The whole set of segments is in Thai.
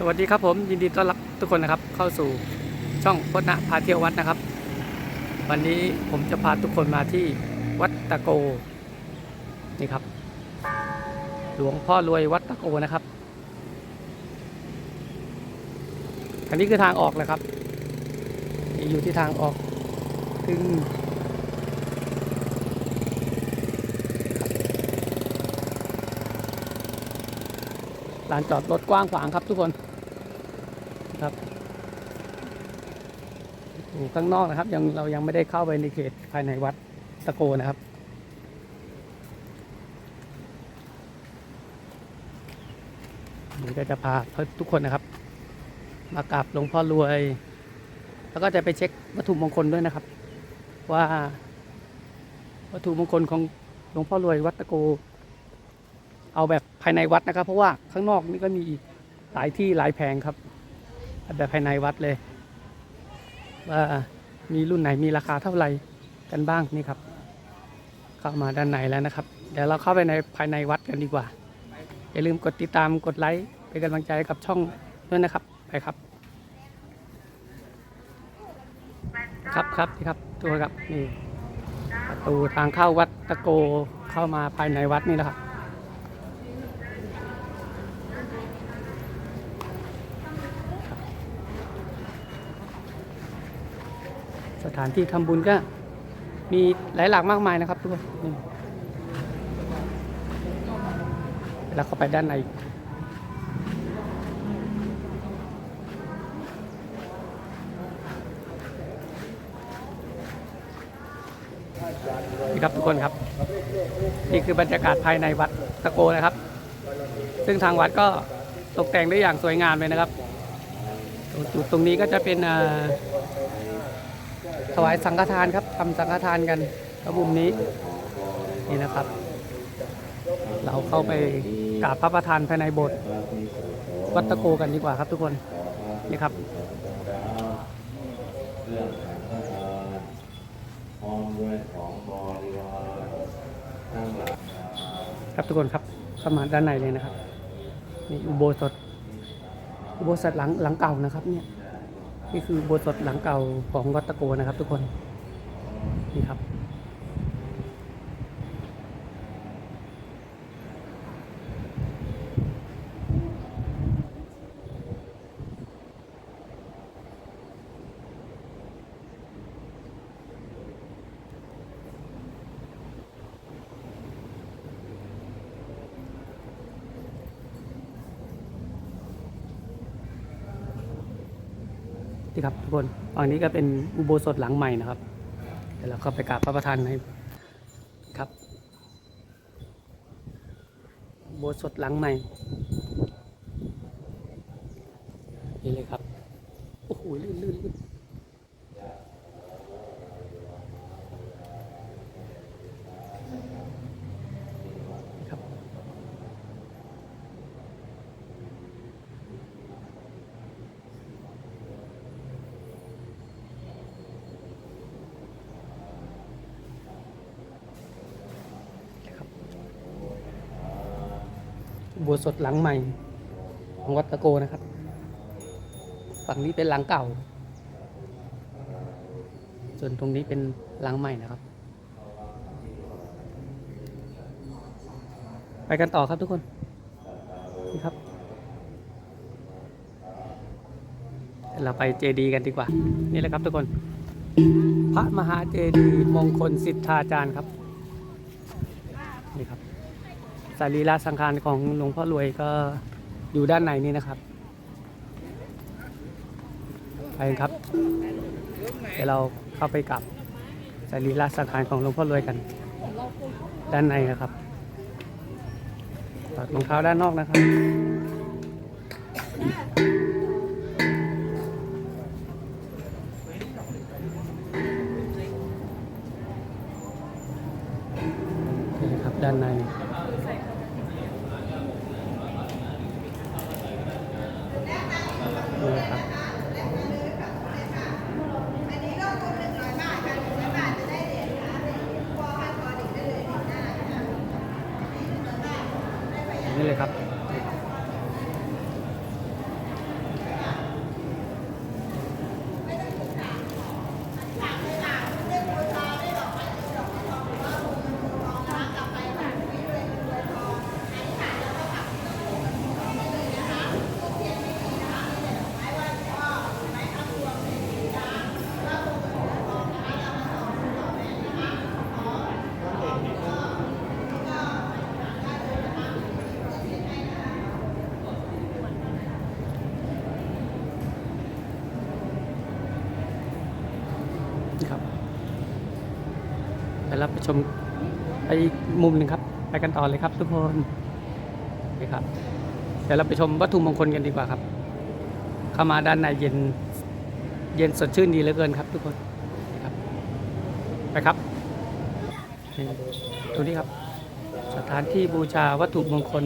สวัสดีครับผมยินดีต้อนรับทุกคนนะครับ เข้าสู่ช่องพจนะพาเที่ยววัดนะครับ วันนี้ผมจะพาทุกคนมาที่วัดตะโกนี่ครับ หลวงพ่อรวยวัดตะโกนะครับอันนี้คือทางออกเลยครับ อยู่ที่ทางออกถึงลานจอดรถกว้างขวางครับทุกคน ครับอยู่ข้างนอกนะครับ ยังเรายังไม่ได้เข้าไปในเขตภายในวัดตะโกนะครับผมก็จะพาทุกคนนะครับ มากราบหลวงพ่อรวย แล้วก็จะไปเช็ควัตถุมงคลด้วยนะครับ ว่าวัตถุมงคลของหลวงพ่อรวยวัดตะโก เอาแบบภายในวัดนะครับ เพราะว่าข้างนอกนี่ก็มีอีกหลายที่หลายแผงครับ แบบภายในวัดเลย ว่ามีรุ่นไหนมีราคาเท่าไหร่กันบ้างนี่ครับ เข้ามาด้านในแล้วนะครับ เดี๋ยวเราเข้าไปในภายในวัดกันดีกว่า อย่าลืมกดติดตามกดไลค์เป็นกำลังใจกับช่องด้วยนะครับไปครับ ครับครับนี่ครับตัวครับนี่ประตูทางเข้าวัดตะโกเข้ามาภายในวัดนี่แหละครับ สถานที่ทำบุญก็มีหลายหลากมากมายนะครับทุกคนนี่แล้วเข้าไปด้านในนี่ครับทุกคนครับ นี่คือบรรยากาศภายในวัดตะโกนะครับ ซึ่งทางวัดก็ตกแต่งได้อย่างสวยงามเลยนะครับ จุดตรงนี้ก็จะเป็นอ่า ถวายสังฆทานครับทำสังฆทานกันกระบุมนี้นี่นะครับ เราเข้าไปกราบพระประธานภายในโบสถ์วัดตะโกกันดีกว่าครับทุกคนนี่ครับครับทุกคนครับเข้ามาด้านในเลยนะครับนี่อุโบสถอุโบสถหลังหลังเก่านะครับเนี่ย นี่คืออุโบสถหลังเก่าของวัดตะโกนะครับทุกคน นี่ครับ ครับทุกคนฝั่งนี้ก็เป็นอุโบสถหลังใหม่นะครับ เดี๋ยวเราเข้าไปกราบพระประธานให้ครับ อุโบสถหลังใหม่ นี่เลยครับ โอ้โหลื่นลื่นลื่นครับ ครับ อุโบสถหลังใหม่ ของวัดตะโกนะครับ ฝั่งนี้เป็นหลังเก่า ส่วนตรงนี้เป็นหลังใหม่นะครับ ไปกันต่อครับทุกคนนี่ครับเราไปเจดีกันดีกว่า นี่แหละครับทุกคน พระมหาเจดีมงคลสิทธาจารย์ครับ นี่ครับ สรีระสังขารของหลวงพ่อรวยก็อยู่ด้านในนี้นะครับ ไปครับ เดี๋ยวเราเข้าไปกับสรีระสังขารของหลวงพ่อรวยกัน ด้านในนะครับถอดรองเท้าด้านนอกนะครับนี่นะครับด้านใน ราไปชมไปอีกมุมหนึ่งครับ ไปกันต่อเลยครับทุกคนนี่ครับเดี๋ยวเราไปชมวัตถุมงคลกันดีกว่าครับ เข้ามาด้านในเย็นเย็นสดชื่นดีเหลือเกินครับทุกคนนี่ครับ ไปครับนี่ตรงนี้ครับ สถานที่บูชาวัตถุมงคล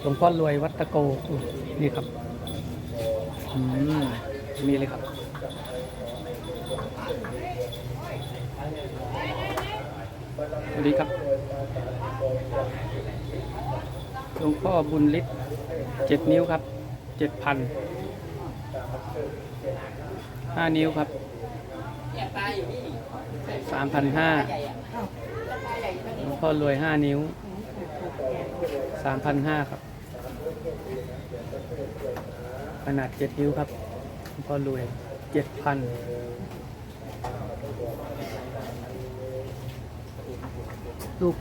หลวงพ่อรวยวัดตะโกนี่ครับ อืมมีเลยครับ วัสดีครับหลวงพ่อบุญฤทธิ์เจ็ดนิ้วครับเจ็ดพันห้านิ้วครับสามพันห้าหลวงพ่อรวยห้านิ้วสามพันห้าครับ ขนาดเจ็ดนิ้วครับหลวงพ่อรวยเจ็ดพัน ลูก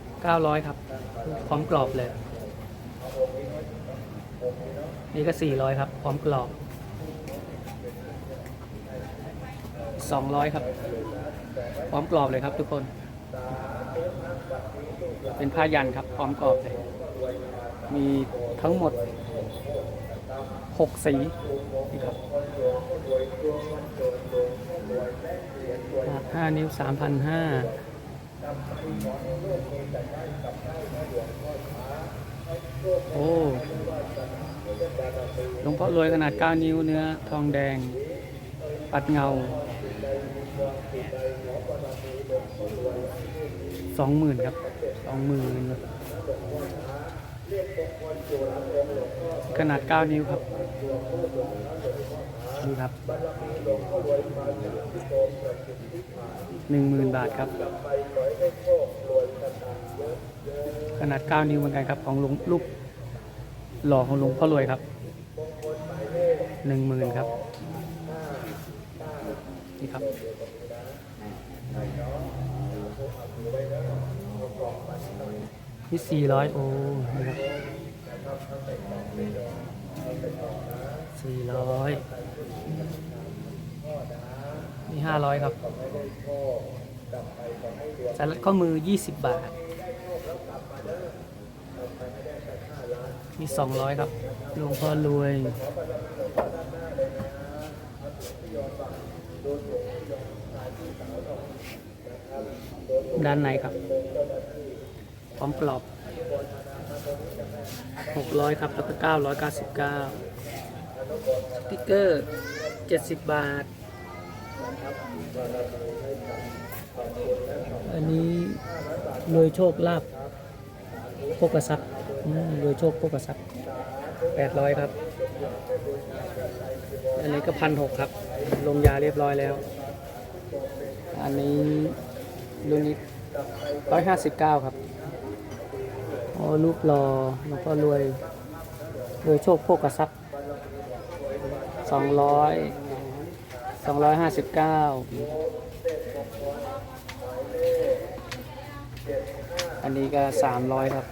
900 ครับ พร้อมกรอบเลย นี่ก็ 400 ครับ พร้อมกรอบ 200 ครับ พร้อมกรอบเลยครับทุกคน เป็นผ้ายันครับ พร้อมกรอบเลย มีทั้งหมด 6 สีนี่ครับห้านิ้ว3,500 โอ้หลวงพ่อรวยขนาด 9 นิ้วเนื้อ ทองแดง ปัดเงา สองหมื่นครับ สองหมื่นขนาด 9 นิ้วครับ นี่ครับหนึ่งหมื่นบาทครับ ขนาด9นิ้วเหมือนกันครับ ของหลุงรูปหล่อของหลวงพ่อรวยครับหนึ่งหมื่นครับ นี่ครับนี่สี่ร้อยโอ้นี่ครับ สี่ร้อยนี่ห้าร้อยครับสายรัดข้อมือยี่สิบบาท มีสองร้อยครับหลวงพ่อรวยด้านในครับ พร้อมกรอบ 600 ครับ แล้วก็ 999 สติ๊กเกอร์ 70 บาท อันนี้รวยโชคลาภโภกทรัพย์รวยโชคโภกทรัพย์800 ครับ อันนี้ก็พันหกครับ ลงยาเรียบร้อยแล้ว อันนี้รุ่นนี้159ครับอ๋อรูปรอแล้วก็รวยรวยโชคโภกทรัพย์ สองร้อยสองร้อยห้าสิบเก้าอันนี้ก็สามร้อยครับ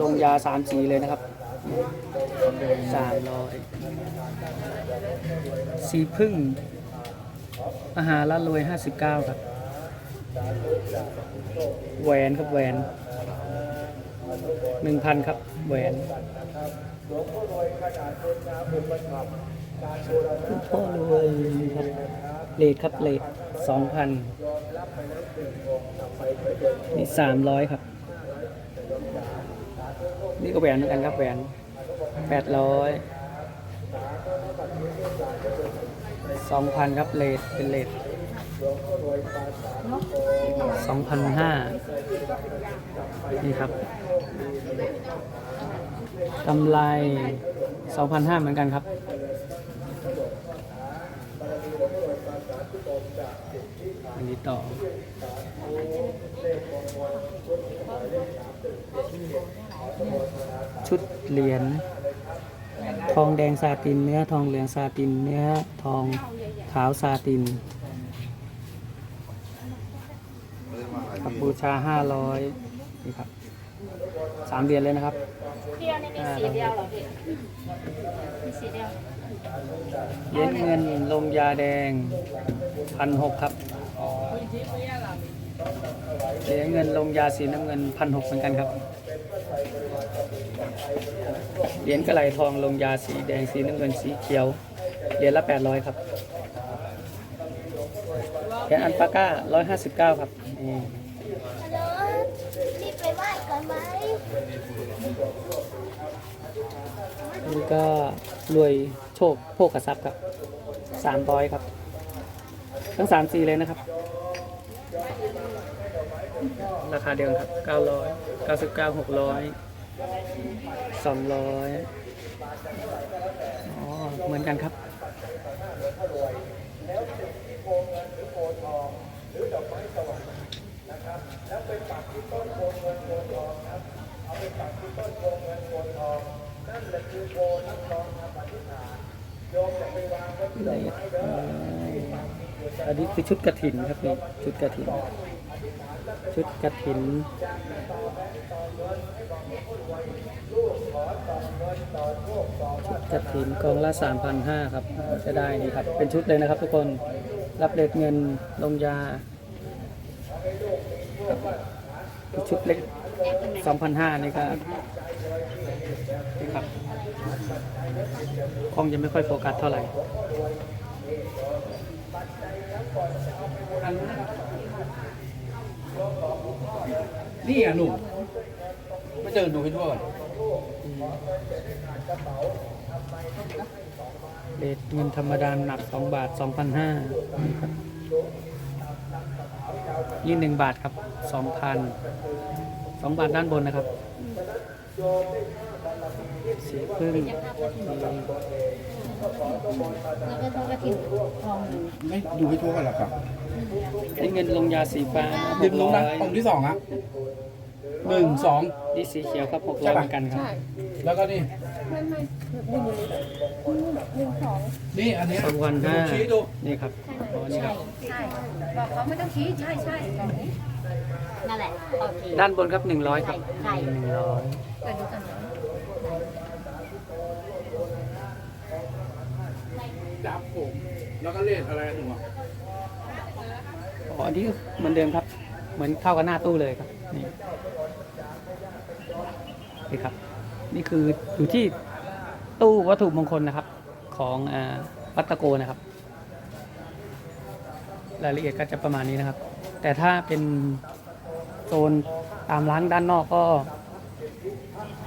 ลงยาสามสีเลยนะครับสามร้อยสีพึ่งอาหารละรวยห้าสิบเก้าครับ แหวนครับแหวนหนึ่งพันครับแหวน หลวงพ่อรวยครับเลทครับเลทสองพันนี่สามร้อยครับ นี่ก็แหวนเหมือนกันครับแหวนแปดร้อยสองพันครับเลทเป็นเลทสองพันห้านี่ครับ กำไร2,500เหมือนกันครับ อันนี้ต่อชุดเหรียญทองแดงซาตินเนื้อทองเหลืองซาตินเนื้อทองขาวซาตินครับบูชา500นี่ครับ สามเหรียญเลยนะครับเดียวนี่มีสีเดียวเหรอพี่มีสีเดียวเหรียญเงินลงยาแดงพันหกครับเหรียญเงินลงยาสีน้ำเงินพันหกเหมือนกันครับเหรียญกระไหลทองลงยาสีแดงสีน้ำเงินสีเขียวเหรียญละแปดร้อยครับเหรียญอันปาก้าร้อยห้าสิบเก้าครับนี่ ฮัลโหลรีบไปไหว้ก่อนไหม นี่ก็รวยโชคโภคทรัพย์ครับสามร้อยครับ ทั้งสามสีเลยนะครับ ราคาเดียวกันครับเก้าร้อยเก้าสิบเก้าหกร้อยสองร้อยอ๋อเหมือนกันครับ ละเอันนี้คือชุดกระถินครับนี่ชุดกระถิน ชุดกระถินชุดกระถินกองละสามพันห้าครับจะได้นี่ครับ เป็นชุดเลยนะครับทุกคนรับเลทเงินลงยาชุดเล็ก สองพันห้านี่ก็นี่ครับคงจะไม่ค่อยโฟกัสเท่าไหร่นี่อะหนุ่มไม่เจอดูให้ทั่วก่อนเรทเงินธรรมดาหนัก2บาท2,500ครับนี่หนึ่งบาทครับ 2,000 2บาทด้านบนนะครับสีพึ่งนี่แล้วก็ทอดกระถิ่นทองอยู่ไม่ดูให้ทั่วก่อนหรอครับนี่เงินลงยาสีฟ้าดึงลงนะองค์ที่สองอะหนึ่งสองนี่สีเขียวครับ600ใช่เหปะมือนกันครับ แล้วก็นี่ไม่ไม่ดึงอยู่นี่หนึ่งสองนี่อันเนี้ย2,500ชี้ดูนี่ครับอ๋อนี่ครับใช่บอกเขาไม่ต้องชี้ใช่ใช่แบบนี้ นั่นแหละ โอเคด้านบนครับ100ครับใช่100เปิดดูกันนะจับผมแล้วก็เลนอะไรหนุ่มอะอ๋ออันนี้เหมือนเดิมครับ เหมือนเข้ากับหน้าตู้เลยครับนี่นี่ครับ นี่คืออยู่ที่ตู้วัตถุมงคลนะครับ ของอาวัดตะโกนะครับ รายละเอียดก็จะประมาณนี้นะครับ แต่ถ้าเป็นโซนตามร้านด้านนอกก็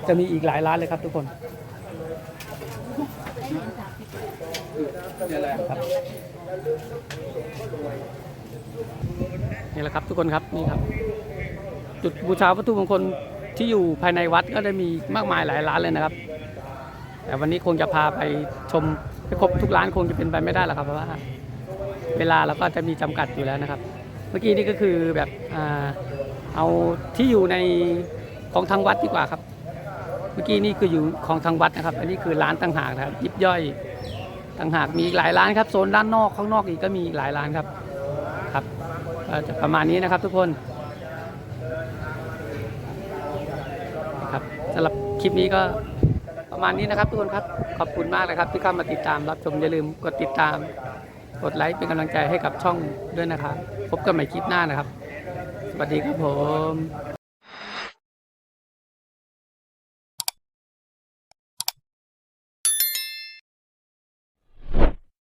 จะมีอีกหลายร้านเลยครับทุกคนนี่อะไรครับนี่แหละครับทุกคนครับนี่ครับ จุดบูชาวัตถุมงคลที่อยู่ภายในวัดก็จะมีมากมายหลายร้านเลยนะครับ แต่วันนี้คงจะพาไปชมให้ครบทุกร้านคงจะเป็นไปไม่ได้หรอกครับเพราะว่า เวลาเราก็จะมีจำกัดอยู่แล้วนะครับ เมื่อกี้นี่ก็คือแบบอเอาที่อยู่ในของทางวัดดีกว่าครับ เมื่อกี้นี่คืออยู่ของทางวัดนะครับ อันนี้คือร้านต่างหากนะครับยิบย่อยต่างหากมีหลายร้านครับโซนด้านนอกข้างนอกอีกก็มีหลายร้านครับครับก็จะประมาณนี้นะครับทุกคนครับสำหรับคลิปนี้ก็ประมาณนี้นะครับทุกคนครับขอบคุณมากเลยครับที่เข้ามาติดตามรับชมอย่าลืมกดติดตาม กดไลค์เป็นกำลังใจให้กับช่องด้วยนะครับ พบกันใหม่คลิปหน้านะครับ สวัสดีครับผม